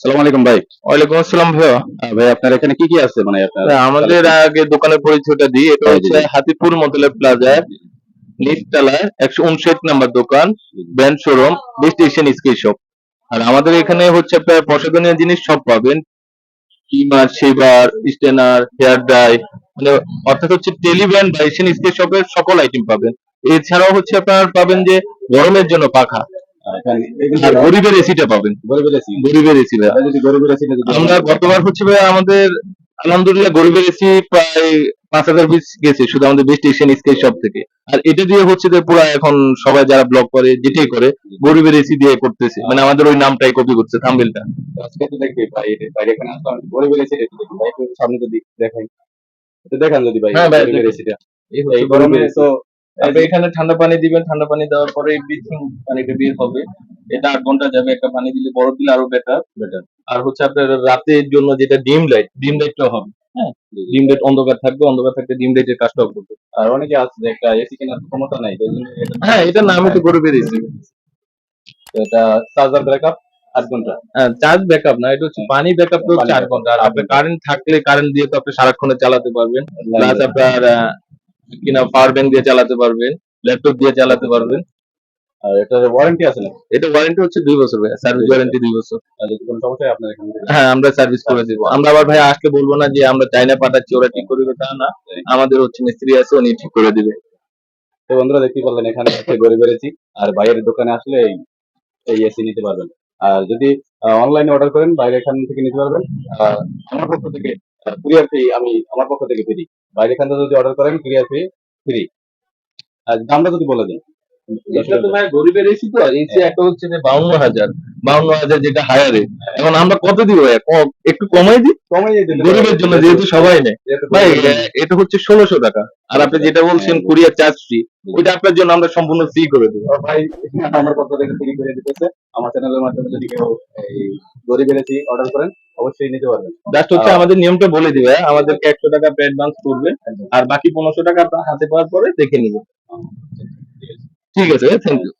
সালাম আলাইকুম ভাই। ওয়ালাইকুম আসসালাম ভাইয়া। ভাই আপনার এখানে কি কি আছে মানে আপনার আমাদের আগে দোকানের পরিচয়টা দিই। এটা হচ্ছে জি, জি। হাতিপুর মতলের প্লাজায় নিচতলায় একশো উনষাট নাম্বার দোকান ব্যান্ড শোরুম ডিস্ট্রিকশন স্কি শপ। আর আমাদের এখানে হচ্ছে আপনার প্রসাধনীয় জিনিস সব পাবেন। কিমার সেবার স্টেনার হেয়ার ড্রাই মানে অর্থাৎ হচ্ছে টেলিব্র্যান্ড বা এশিয়ান স্কি শপের সকল আইটেম পাবেন। এছাড়াও হচ্ছে আপনার পাবেন যে গরমের জন্য পাখা। এগুলো আর গরিবের এসিটা পাবেন। গরিবের এসি গরিবের এসি গরিবের এসি আমরা গতবার হচ্ছে ভাই আমাদের আলহামদুলিল্লাহ গরিবের এসি প্রায় পাঁচ হাজার পিস গেছে শুধু আমাদের বেস্ট এশিয়ান স্কেচ শপ থেকে। আর এটা দিয়ে হচ্ছে যে পুরো এখন সবাই যারা ব্লগ করে যেটাই করে গরিবের এসি দিয়ে করতেছে। মানে আমাদের ওই নামটাই কপি করছে থাম্বেলটা আজকে তো দেখবি ভাই বাইরে এখানে আসলাম গরিবের এসি দেখুন ভাই সামনে যদি দেখাই। একটু দেখান যদি ভাই হ্যাঁ, ভাই, এসিটা এই গরিবের গরমে তো তারপরে এখানে ঠান্ডা পানি দিবেন ঠান্ডা পানি দেওয়ার পরে ব্লিচিং পানিটা বের হবে। এটা আট ঘণ্টা যাবে একটা পানি দিলে বড় দিলে আরও বেটার বেটার আর হচ্ছে আপনার রাতের জন্য যেটা ডিম লাইট ডিম লাইটটাও হবে হ্যাঁ? ডিম লাইট অন্ধকার থাকবে অন্ধকার থাকতে ডিম লাইটের কাজটাও করবে। আর অনেকে আছে যে একটা এসি কেনার ক্ষমতা নাই হ্যাঁ এটা নামই তো এসি তো এটা চার্জার ব্যাকআপ আট ঘণ্টা। চার্জ ব্যাকআপ না এটা হচ্ছে পানি ব্যাকআপ তো চার ঘণ্টা। আর আপনার কারেন্ট থাকলে কারেন্ট দিয়ে তো আপনি সারাক্ষণে চালাতে পারবেন। প্লাস আপনার কিনা পাওয়ার ব্যাংক দিয়ে চালাতে পারবেন ল্যাপটপ দিয়ে চালাতে পারবেন। আর এটার ওয়ারেন্টি আছে না এটা ওয়ারেন্টি হচ্ছে দুই বছর ভাই সার্ভিস ওয়ারেন্টি দুই বছর। কোনো সমস্যা আপনার এখান? হ্যাঁ আমরা সার্ভিস করে দিব। আমরা আবার ভাই আসলে বলব না যে আমরা চাইনা পাঠাচ্ছি ওরা ঠিক করে দেবে তা না। আমাদের হচ্ছে মিস্ত্রি আছে উনি ঠিক করে দিবে। তো বন্ধুরা দেখতে পারলেন এখানে হচ্ছে গরিবের এসি আর বাইরের দোকানে আসলে এই এসি নিতে পারবেন। আর যদি অনলাইনে অর্ডার করেন বাইরে এখান থেকে নিতে পারবেন। আর আমার পক্ষ থেকে কুরিয়ার ফি আমি আমার পক্ষ থেকে ফ্রি বাইরে থেকে যদি অর্ডার করেন কুরিয়ার ফি ফ্রি আর দামটা যদি বলে দেন। এটা তো ভাই গরিবের এসি তো এসি একটা হচ্ছে যে বাউন্ন হাজার। বাউন্ন হাজার যেটা হায়ারে এখন আমরা কত দিব একটু কমাই দিই? কমাই গরিবের জন্য যেহেতু সবাই নেয়। ভাই এটা হচ্ছে ষোলোশো টাকা। আর আপনি যেটা বলছেন কুরিয়ার চার্জ ফ্রি ওইটা আপনার জন্য আমরা সম্পূর্ণ ফ্রি করে দেবো। ভাই আমার থেকে ফ্রি করে দিতেছে। আমার চ্যানেলের মাধ্যমে যদি কেউ এই গরিবের অর্ডার করেন অবশ্যই নিতে পারবেন। জাস্ট হচ্ছে আমাদের নিয়মটা বলে দিবে আমাদেরকে একশো টাকা অ্যাডভান্স করবে আর বাকি পনেরোশো টাকা আপনার হাতে পাওয়ার পরে দেখে নিবে। ঠিক আছে থ্যাংক ইউ